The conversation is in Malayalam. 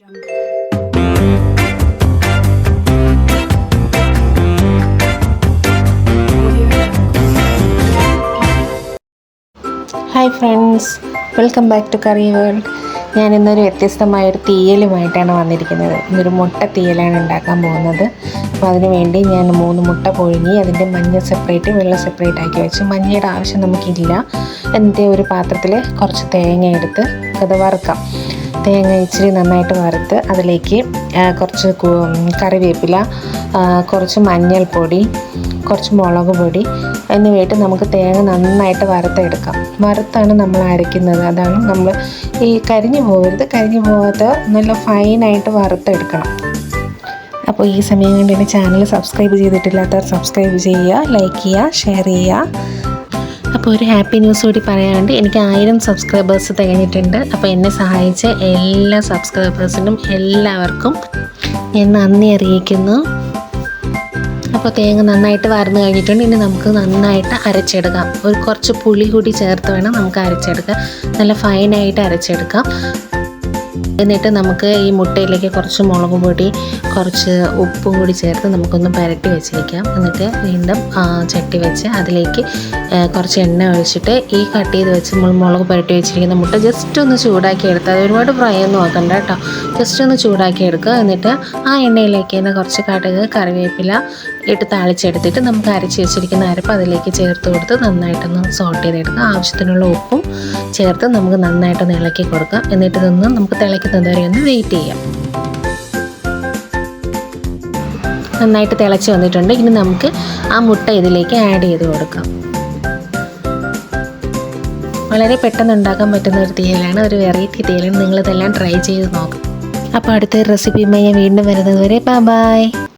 Hi friends welcome back to curry world ഞാൻ ഇന്നൊരു വ്യത്യസ്തമായ ഒരു തീയലുമായിട്ടാണ് വന്നിരിക്കുന്നത്. ഇന്നൊരു മുട്ട തീയലാണ് ഉണ്ടാക്കാൻ പോകുന്നത്. അപ്പോൾ അതിന് വേണ്ടി ഞാൻ മൂന്ന് മുട്ട പുഴുങ്ങി അതിന്റെ മഞ്ഞ സെപ്പറേറ്റ് വെള്ള സെപ്പറേറ്റ് ആക്കി വെച്ചു. മഞ്ഞയുടെ ആവശ്യം നമുക്കില്ല. എന്നിട്ട് ഒരു പാത്രത്തിൽ കുറച്ച് തേങ്ങ എടുത്ത് അത് വറുക്കാം. തേങ്ങ ഇച്ചിരി നന്നായിട്ട് വറുത്ത് അതിലേക്ക് കുറച്ച് കറിവേപ്പില കുറച്ച് മഞ്ഞൾപ്പൊടി കുറച്ച് മുളക് പൊടി എന്നിവയിട്ട് നമുക്ക് തേങ്ങ നന്നായിട്ട് വറുത്തെടുക്കാം. വറുത്താണ് നമ്മൾ അരയ്ക്കുന്നത്. അതാണ് നമ്മൾ ഈ കരിഞ്ഞു പോകരുത്. കരിഞ്ഞു പോകാത്ത നല്ല ഫൈനായിട്ട് വറുത്തെടുക്കണം. അപ്പോൾ ഈ സമയം കൊണ്ട് എന്റെ ചാനൽ സബ്സ്ക്രൈബ് ചെയ്തിട്ടില്ലാത്തവർ സബ്സ്ക്രൈബ് ചെയ്യുക ലൈക്ക് ചെയ്യുക ഷെയർ ചെയ്യുക. അപ്പോൾ ഒരു ഹാപ്പി ന്യൂസ് കൂടി പറയാനുണ്ട്. എനിക്ക് ആയിരം സബ്സ്ക്രൈബേഴ്സ് തികഞ്ഞിട്ടുണ്ട്. അപ്പോൾ എന്നെ സഹായിച്ച എല്ലാ സബ്സ്ക്രൈബേഴ്സിനും എല്ലാവർക്കും ഞാൻ നന്ദി അറിയിക്കുന്നു. അപ്പോൾ തേങ്ങ നന്നായിട്ട് വറന്ന് കഴിഞ്ഞിട്ടുണ്ട്. ഇനി നമുക്ക് നന്നായിട്ട് അരച്ചെടുക്കാം. ഒരു കുറച്ച് പുളി കൂടി ചേർത്ത് വേണം നമുക്ക് അരച്ചെടുക്കാം നല്ല ഫൈനായിട്ട് അരച്ചെടുക്കാം. എന്നിട്ട് നമുക്ക് ഈ മുട്ടയിലേക്ക് കുറച്ച് മുളക് പൊടി കുറച്ച് ഉപ്പും കൂടി ചേർത്ത് നമുക്കൊന്ന് പരട്ടി വെച്ചിരിക്കാം. എന്നിട്ട് വീണ്ടും ചട്ടി വെച്ച് അതിലേക്ക് കുറച്ച് എണ്ണ ഒഴിച്ചിട്ട് ഈ കട്ട് ചെയ്ത് വെച്ച് നമ്മൾ മുളക് പരട്ടി വെച്ചിരിക്കുന്ന മുട്ട ജസ്റ്റ് ഒന്ന് ചൂടാക്കി എടുത്താൽ അത് ഒരുപാട് ഫ്രൈ ഒന്നും ആക്കണ്ട കേട്ടോ. ജസ്റ്റ് ഒന്ന് ചൂടാക്കി എടുക്കുക. എന്നിട്ട് ആ എണ്ണയിലേക്ക് തന്നെ കുറച്ച് കടുക് കറിവേപ്പില ഇട്ട് താളിച്ചെടുത്തിട്ട് നമുക്ക് അരച്ച് വെച്ചിരിക്കുന്ന അരപ്പ് അതിലേക്ക് ചേർത്ത് കൊടുത്ത് നന്നായിട്ടൊന്ന് സോൾട്ട് ചെയ്തെടുക്കുക. ആവശ്യത്തിനുള്ള ഉപ്പും ചേർത്ത് നമുക്ക് നന്നായിട്ടൊന്ന് ഇളക്കി കൊടുക്കാം എന്നിട്ട് ഇതൊന്ന് നമുക്ക് തിളയ്ക്കുന്നത് വരെ ഒന്ന് വെയിറ്റ് ചെയ്യാം. നന്നായിട്ട് തിളച്ച് വന്നിട്ടുണ്ട്. ഇനി നമുക്ക് ആ മുട്ട ഇതിലേക്ക് ആഡ് ചെയ്ത് കൊടുക്കാം. വളരെ പെട്ടെന്ന് ഉണ്ടാക്കാൻ പറ്റുന്ന ഒരു തീയലാണ് ഒരു വെറൈറ്റി തീയലാണ്. നിങ്ങളിതെല്ലാം ട്രൈ ചെയ്ത് നോക്കാം. അപ്പോൾ അടുത്ത റെസിപ്പിയുമായി ഞാൻ വീണ്ടും വരുന്നത് വരെ ബൈ